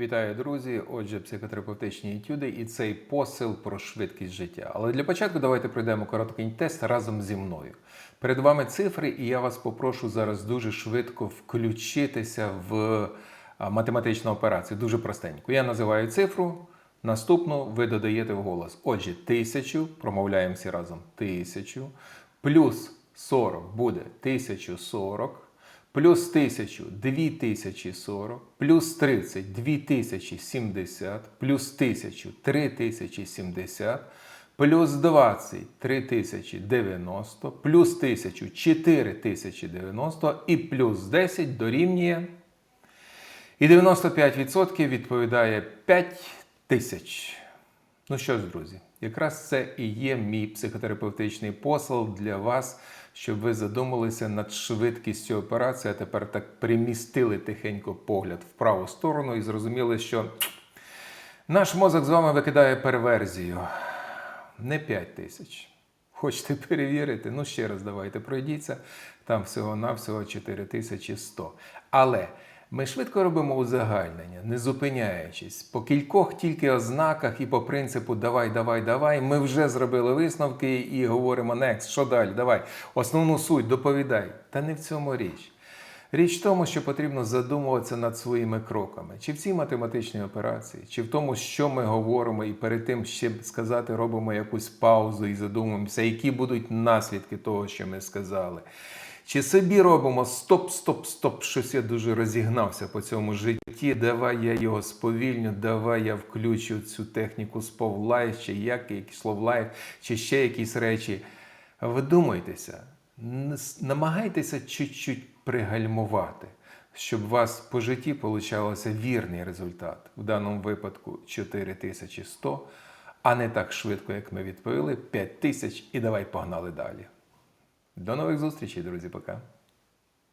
Вітаю, друзі! Отже, психотерапевтичні етюди і цей посил про швидкість життя. Але для початку давайте пройдемо короткий тест разом зі мною. Перед вами цифри, і я вас попрошу зараз дуже швидко включитися в математичну операцію. Дуже простенько. Я називаю цифру. Наступну ви додаєте в голос. Отже, тисячу, промовляємо всі разом. Тисячу, плюс 40 буде 1040. Плюс 1000 2040, плюс 30 2070, плюс 1000 3070, плюс 20 3090, плюс 1000 4090 і плюс 10 дорівнює. І 95% відповідає 5000. Ну що ж, друзі, якраз це і є мій психотерапевтичний посил для вас, щоб ви задумалися над швидкістю операції, а тепер так примістили тихенько погляд в праву сторону і зрозуміли, що наш мозок з вами викидає перверзію. Не 5 тисяч. Хочете перевірити? Ну, ще раз давайте пройдіться. Там всього-навсього 4100. Але ми швидко робимо узагальнення, не зупиняючись. По кількох тільки ознаках і по принципу давай, давай, давай. Ми вже зробили висновки і говоримо next, що далі? Давай. Основну суть доповідай. Та не в цьому річ. Річ в тому, що потрібно задумуватися над своїми кроками, чи в цій математичній операції, чи в тому, що ми говоримо, і перед тим ще сказати, робимо якусь паузу і задумуємося, які будуть наслідки того, що ми сказали. Чи собі робимо стоп, стоп, стоп, щось я дуже розігнався по цьому житті. Давай я його сповільню, давай я включу цю техніку сповлайф, чи як якийсь словлайф, чи ще якісь речі. Вдумайтеся, намагайтеся чуть-чуть пригальмувати, щоб у вас по житті получався вірний результат. В даному випадку 4100, а не так швидко, як ми відповіли, 5000 і давай погнали далі. До нових зустрічей, друзі, пока.